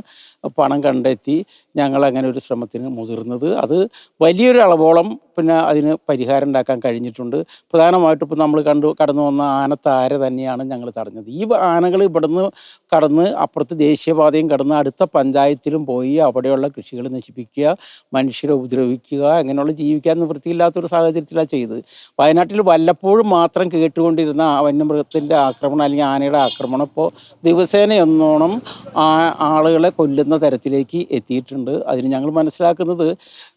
പണം കണ്ടെത്തി ഞങ്ങൾ അങ്ങനെ ഒരു ശ്രമത്തിന് മുതിർന്നത്. അത് വലിയൊരു അളവോളം പിന്നെ അതിന് പരിഹാരം ഉണ്ടാക്കാൻ കഴിഞ്ഞിട്ടുണ്ട്. പ്രധാനമായിട്ടും ഇപ്പോൾ നമ്മൾ കണ്ടു കടന്നു വന്ന ആനത്താര തന്നെയാണ് ഞങ്ങൾ തടഞ്ഞത്. ഈ ആനകൾ ഇവിടുന്ന് കടന്ന് അപ്പുറത്ത് ദേശീയപാതയും കടന്ന് അടുത്ത പഞ്ചായത്തിലും പോയി അവിടെയുള്ള കൃഷികൾ നശിപ്പിക്കുക മനുഷ്യരെ ഉപദ്രവിക്കുക അങ്ങനെയുള്ള ജീവിക്കാൻ നിവൃത്തിയില്ലാത്തൊരു സാഹചര്യത്തിലാണ് ചെയ്തത്. വയനാട്ടിൽ വല്ലപ്പോഴും മാത്രം കേട്ടുകൊണ്ടിരുന്ന വന്യമൃഗത്തിന്റെ ആക്രമണം അല്ലെങ്കിൽ ആനയുടെ ആക്രമണം ഇപ്പോൾ ദിവസേനയൊന്നോണം ആ ആളുകളെ കൊല്ലുന്ന തരത്തിലേക്ക് എത്തിയിട്ടുണ്ട്. അതിന് ഞങ്ങൾ മനസ്സിലാക്കുന്നത്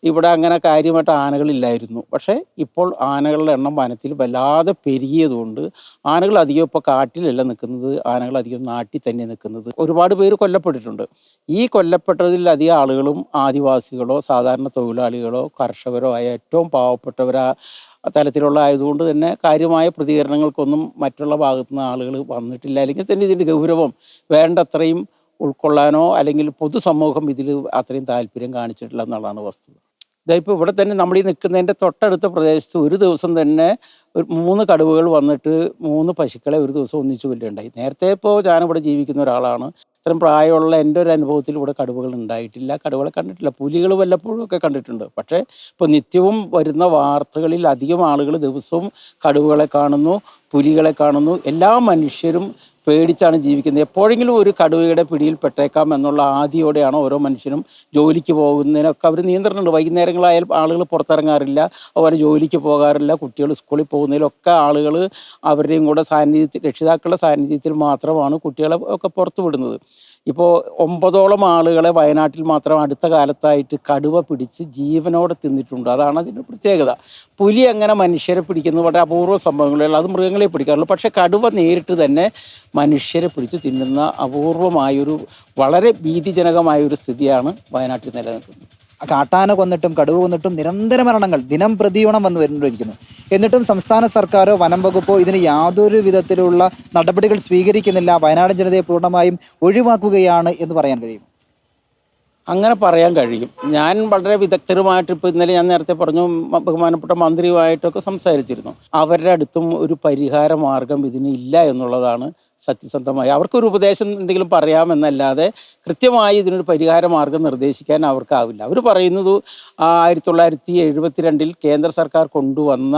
ഇവിടെ അങ്ങനെ കാര്യമായിട്ട് ആനകളില്ലായിരുന്നു. പക്ഷേ ഇപ്പോൾ ആനകളുടെ എണ്ണം വനത്തിൽ വല്ലാതെ പെരുകിയതുകൊണ്ട് ആനകൾ അധികം ഇപ്പോൾ കാട്ടിലല്ല നിൽക്കുന്നത്. ആനകൾ അധികം നാട്ടിൽ തന്നെ നിൽക്കുന്നത്. ഒരുപാട് പേര് കൊല്ലപ്പെട്ടിട്ടുണ്ട്. ഈ കൊല്ലപ്പെട്ടതിൽ അധികം ആളുകളും ആദിവാസികളോ സാധാരണ തൊഴിലാളികളോ കർഷകരോ ആയ ഏറ്റവും പാവപ്പെട്ടവരാ തലത്തിലുള്ള ആയതുകൊണ്ട് തന്നെ കാര്യമായ പ്രതികരണങ്ങൾക്കൊന്നും മറ്റുള്ള ഭാഗത്തു നിന്ന് ആളുകൾ വന്നിട്ടില്ല. അല്ലെങ്കിൽ തന്നെ ഇതിന്റെ ഗൗരവം വേണ്ടത്രയും ഉൾക്കൊള്ളാനോ അല്ലെങ്കിൽ പൊതുസമൂഹം ഇതിൽ അത്രയും താല്പര്യം കാണിച്ചിട്ടില്ല എന്നുള്ളതാണ് വസ്തുത. ഇതായിപ്പോൾ ഇവിടെ തന്നെ നമ്മൾ ഈ നിൽക്കുന്നതിന്റെ തൊട്ടടുത്ത പ്രദേശത്ത് ഒരു ദിവസം തന്നെ ഒരു മൂന്ന് കടുവകൾ വന്നിട്ട് മൂന്ന് പശുക്കളെ ഒരു ദിവസം ഒന്നിച്ചു കൊല്ലുണ്ടായി നേരത്തെ ഇപ്പോൾ ഞാനിവിടെ ജീവിക്കുന്ന ഒരാളാണ്. ഇത്രയും പ്രായമുള്ള എന്റെ ഒരു അനുഭവത്തിൽ ഇവിടെ കടുവകൾ ഉണ്ടായിട്ടില്ല. കടുവകളെ കണ്ടിട്ടില്ല. പുലികൾ വല്ലപ്പോഴും ഒക്കെ കണ്ടിട്ടുണ്ട്. പക്ഷേ ഇപ്പോൾ നിത്യവും വരുന്ന വാർത്തകളിൽ അധികം ആളുകൾ ദിവസവും കടുവകളെ കാണുന്നു പുലികളെ കാണുന്നു. എല്ലാ മനുഷ്യരും പേടിച്ചാണ് ജീവിക്കുന്നത്. എപ്പോഴെങ്കിലും ഒരു കടുവയുടെ പിടിയിൽ പെട്ടേക്കാം എന്നുള്ള ആദിയോടെയാണ് ഓരോ മനുഷ്യനും ജോലിക്ക് പോകുന്നതിനൊക്കെ അവർ നിയന്ത്രണമുണ്ട്. വൈകുന്നേരങ്ങളായാലും ആളുകൾ പുറത്തിറങ്ങാറില്ല. അതുപോലെ ജോലിക്ക് പോകാറില്ല. കുട്ടികൾ സ്കൂളിൽ പോകുന്നതിലൊക്കെ ആളുകൾ അവരുടെയും കൂടെ സാന്നിധ്യത്തിൽ രക്ഷിതാക്കളുടെ സാന്നിധ്യത്തിൽ മാത്രമാണ് കുട്ടികളെ ഒക്കെ പുറത്തു വിടുന്നത്. ഇപ്പോൾ ഒമ്പതോളം ആളുകളെ വയനാട്ടിൽ മാത്രം അടുത്ത കാലത്തായിട്ട് കടുവ പിടിച്ച് ജീവനോടെ തിന്നിട്ടുണ്ട്. അതാണ് അതിന്റെ പ്രത്യേകത. പുലി അങ്ങനെ മനുഷ്യരെ പിടിക്കുന്നത് വളരെ അപൂർവ സംഭവങ്ങളുള്ള അത് മൃഗങ്ങളെ പിടിക്കാറുള്ളൂ. പക്ഷേ കടുവ നേരിട്ട് തന്നെ മനുഷ്യരെ പിടിച്ച് തിന്നുന്ന അപൂർവമായൊരു വളരെ ഭീതിജനകമായൊരു സ്ഥിതിയാണ് വയനാട്ടിൽ നിലനിൽക്കുന്നത്. കാട്ടാന കൊന്നിട്ടും കടുവ കൊന്നിട്ടും നിരന്തര മരണങ്ങൾ ദിനം പ്രതിയോണം വന്നു വരുന്നുണ്ടിരിക്കുന്നു. എന്നിട്ടും സംസ്ഥാന സർക്കാരോ വനം വകുപ്പോ ഇതിന് യാതൊരു വിധത്തിലുള്ള നടപടികൾ സ്വീകരിക്കുന്നില്ല. വയനാട് ജനതയെ പൂർണമായും ഒഴിവാക്കുകയാണ് എന്ന് പറയാൻ കഴിയും. അങ്ങനെ പറയാൻ കഴിയും. ഞാൻ വളരെ വിദഗ്ധരുമായിട്ട് ഇപ്പോൾ ഇന്നലെ ഞാൻ നേരത്തെ പറഞ്ഞു ബഹുമാനപ്പെട്ട മന്ത്രിയുമായിട്ടൊക്കെ സംസാരിച്ചിരുന്നു. അവരുടെ അടുത്തും ഒരു പരിഹാര മാർഗം ഇതിന് ഇല്ല എന്നുള്ളതാണ് സത്യസന്ധമായി അവർക്കൊരു ഉപദേശം എന്തെങ്കിലും പറയാമെന്നല്ലാതെ കൃത്യമായി ഇതിനൊരു പരിഹാര മാർഗം നിർദ്ദേശിക്കാൻ അവർക്കാവില്ല. അവർ പറയുന്നത് ആയിരത്തി തൊള്ളായിരത്തി എഴുപത്തിരണ്ടിൽ കേന്ദ്ര സർക്കാർ കൊണ്ടുവന്ന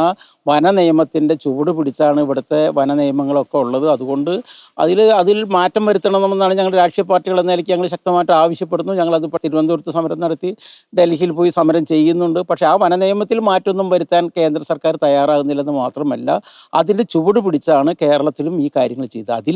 വന നിയമത്തിന്റെ ചുവട് പിടിച്ചാണ് ഇവിടുത്തെ വന നിയമങ്ങളൊക്കെ ഉള്ളത്. അതുകൊണ്ട് അതിൽ അതിൽ മാറ്റം വരുത്തണമെന്നാണ് ഞങ്ങൾ രാഷ്ട്രീയ പാർട്ടികൾ എന്ന നിലയ്ക്ക് ഞങ്ങൾ ശക്തമായിട്ട് ആവശ്യപ്പെടുന്നു. ഞങ്ങളത് തിരുവനന്തപുരത്ത് സമരം നടത്തി ഡൽഹിയിൽ പോയി സമരം ചെയ്യുന്നുണ്ട്. പക്ഷേ ആ വന നിയമത്തിൽ മാറ്റമൊന്നും വരുത്താൻ കേന്ദ്ര സർക്കാർ തയ്യാറാകുന്നില്ലെന്ന് മാത്രമല്ല അതിന്റെ ചുവട് പിടിച്ചാണ് കേരളത്തിലും ഈ കാര്യങ്ങൾ ചെയ്തത്. അതിൽ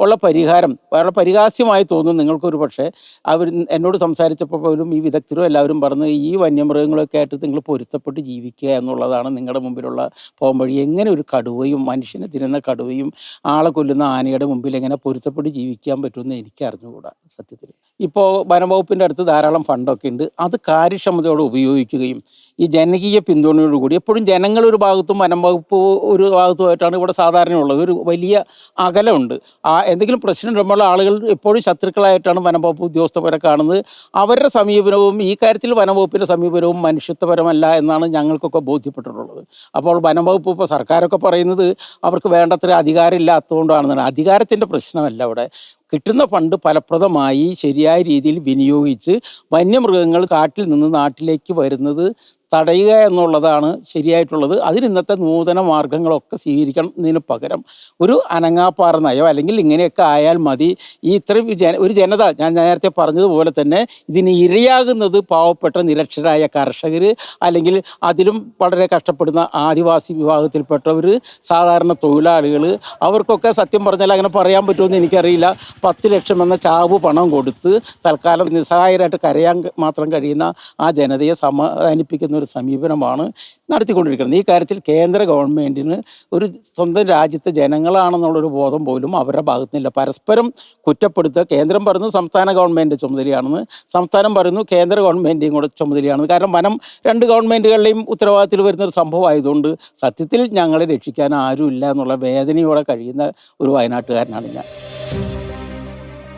ഉള്ള പരിഹാരം വളരെ പരിഹാസ്യമായി തോന്നും നിങ്ങൾക്കൊരു പക്ഷേ. അവർ എന്നോട് സംസാരിച്ചപ്പോൾ പോലും ഈ വിദഗ്ധരും എല്ലാവരും പറഞ്ഞ് ഈ വന്യമൃഗങ്ങളൊക്കെ ആയിട്ട് നിങ്ങൾ പൊരുത്തപ്പെട്ട് ജീവിക്കുക എന്നുള്ളതാണ് നിങ്ങളുടെ മുമ്പിലുള്ള പോംവഴി എങ്ങനെ ഒരു കടുവയും മനുഷ്യനെ തിരുന്ന കടുവയും ആളെ കൊല്ലുന്ന ആനയുടെ മുമ്പിൽ എങ്ങനെ പൊരുത്തപ്പെട്ട് ജീവിക്കാൻ പറ്റുമെന്ന് എനിക്ക് അറിഞ്ഞുകൂടാ സത്യത്തിൽ. ഇപ്പോൾ വനംവകുപ്പിന്റെ അടുത്ത് ധാരാളം ഫണ്ടൊക്കെ ഉണ്ട്. അത് കാര്യക്ഷമതയോടെ ഉപയോഗിക്കുകയും ഈ ജനകീയ പിന്തുണയോടുകൂടി എപ്പോഴും ജനങ്ങൾ ഒരു ഭാഗത്തും വനം വകുപ്പ് ഒരു ഭാഗത്തുമായിട്ടാണ് ഇവിടെ സാധാരണയുള്ളത്. ഒരു വലിയ അകലമുണ്ട്. ആ എന്തെങ്കിലും പ്രശ്നം ഉണ്ടാകുമ്പോൾ ആളുകൾ എപ്പോഴും ശത്രുക്കളായിട്ടാണ് വനംവകുപ്പ് ഉദ്യോഗസ്ഥരെ കാണുന്നത്. അവരുടെ സമീപനവും ഈ കാര്യത്തിൽ വനംവകുപ്പിന്റെ സമീപനവും മനുഷ്യത്വപരമല്ല എന്നാണ് ഞങ്ങൾക്കൊക്കെ ബോധ്യപ്പെട്ടിട്ടുള്ളത്. അപ്പോൾ വനംവകുപ്പ് ഇപ്പോൾ സർക്കാരൊക്കെ പറയുന്നത് അവർക്ക് വേണ്ടത്ര അധികാരം ഇല്ലാത്തതുകൊണ്ടാണെന്നാണ് അധികാരത്തിന്റെ പ്രശ്നമല്ല അവിടെ. കിട്ടുന്ന ഫണ്ട് ഫലപ്രദമായി ശരിയായ രീതിയിൽ വിനിയോഗിച്ച് വന്യമൃഗങ്ങൾ കാട്ടിൽ നിന്ന് നാട്ടിലേക്ക് വരുന്നത് തടയുക എന്നുള്ളതാണ് ശരിയായിട്ടുള്ളത്. അതിന് ഇന്നത്തെ നൂതന മാർഗങ്ങളൊക്കെ സ്വീകരിക്കുന്നതിന് പകരം ഒരു അനങ്ങാപ്പാറ നയോ അല്ലെങ്കിൽ ഇങ്ങനെയൊക്കെ ആയാൽ മതി. ഈ ഇത്രയും ഒരു ജനത ഞാൻ നേരത്തെ പറഞ്ഞതുപോലെ തന്നെ ഇതിന് ഇരയാകുന്നത് പാവപ്പെട്ട നിരക്ഷരായ കർഷകർ അല്ലെങ്കിൽ അതിലും വളരെ കഷ്ടപ്പെടുന്ന ആദിവാസി വിഭാഗത്തിൽപ്പെട്ടവർ സാധാരണ തൊഴിലാളികൾ. അവർക്കൊക്കെ സത്യം പറഞ്ഞാൽ അങ്ങനെ പറയാൻ പറ്റുമെന്ന് എനിക്കറിയില്ല. പത്ത് ലക്ഷം എന്ന ചാവ് പണം കൊടുത്ത് തൽക്കാലം നിസ്സഹായരായിട്ട് കരയാൻ മാത്രം കഴിയുന്ന ആ ജനതയെ സമാധാനിപ്പിക്കുന്ന ഒരു സമീപനമാണ് നടത്തിക്കൊണ്ടിരിക്കുന്നത്. ഈ കാര്യത്തിൽ കേന്ദ്ര ഗവൺമെന്റിന് ഒരു സ്വന്തം രാജ്യത്തെ ജനങ്ങളാണെന്നുള്ളൊരു ബോധം പോലും അവരുടെ ഭാഗത്തുനിന്നില്ല. പരസ്പരം കുറ്റപ്പെടുത്തുക കേന്ദ്രം പറയുന്നു സംസ്ഥാന ഗവൺമെന്റ് ചുമതലയാണെന്ന് സംസ്ഥാനം പറയുന്നു കേന്ദ്ര ഗവൺമെന്റെയും കൂടെ ചുമതലയാണെന്ന്. കാരണം വനം രണ്ട് ഗവൺമെന്റുകളുടെയും ഉത്തരവാദിത്തത്തിൽ വരുന്ന ഒരു സംഭവമായതുകൊണ്ട് സത്യത്തിൽ ഞങ്ങളെ രക്ഷിക്കാൻ ആരുമില്ല എന്നുള്ള വേദനയോടെ കഴിയുന്ന ഒരു വയനാട്ടുകാരനാണ് ഞാൻ.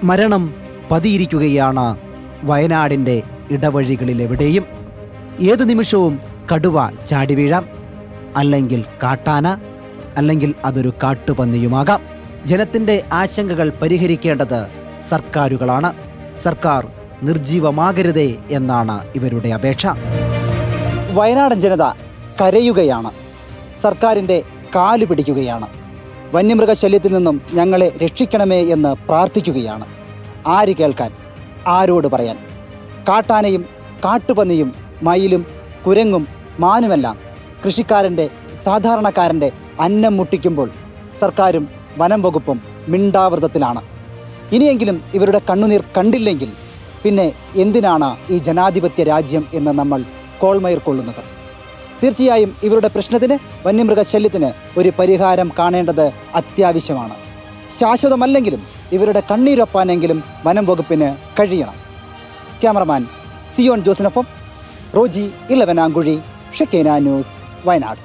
മരണം പതിയിരിക്കുകയാണ് വയനാടിന്റെ ഇടവഴികളിലെവിടെയും. ഏതു നിമിഷവും കടുവ ചാടി വീഴാം. അല്ലെങ്കിൽ കാട്ടാന അല്ലെങ്കിൽ അതൊരു കാട്ടുപന്നിയുമാകാം. ജനത്തിന്റെ ആശങ്കകൾ പരിഹരിക്കേണ്ടത് സർക്കാരുകളാണ്. സർക്കാർ നിർജീവമാകരുതേ എന്നാണ് ഇവരുടെ അപേക്ഷ. വയനാടൻ ജനത കരയുകയാണ്. സർക്കാരിന്റെ കാലു പിടിക്കുകയാണ്. വന്യമൃഗശല്യത്തിൽ നിന്നും ഞങ്ങളെ രക്ഷിക്കണമേ എന്ന് പ്രാർത്ഥിക്കുകയാണ്. ആര് കേൾക്കാൻ? ആരോട് പറയാൻ? കാട്ടാനയും കാട്ടുപന്നിയും മയിലും കുരങ്ങും മാനുമെല്ലാം കൃഷിക്കാരന്റെ സാധാരണക്കാരന്റെ അന്നം മുട്ടിക്കുമ്പോൾ സർക്കാരും വനം വകുപ്പും മിണ്ടാവൃതത്തിലാണ്. ഇനിയെങ്കിലും ഇവരുടെ കണ്ണുനീർ കണ്ടില്ലെങ്കിൽ പിന്നെ എന്തിനാണ് ഈ ജനാധിപത്യ രാജ്യം എന്ന് നമ്മൾ കോൾമയർ കൊള്ളുന്നത്? തീർച്ചയായും ഇവരുടെ പ്രശ്നത്തിന് വന്യമൃഗശല്യത്തിന് ഒരു പരിഹാരം കാണേണ്ടത് അത്യാവശ്യമാണ്. ശാശ്വതമല്ലെങ്കിലും ഇവരുടെ കണ്ണീരൊപ്പാനെങ്കിലും വനം വകുപ്പിന് കഴിയണം. ക്യാമറമാൻ സിയോൺ ജോസിനൊപ്പം റോജി ഇലവനാങ്കുഴി ഷെക്കേന ന്യൂസ് വയനാട്.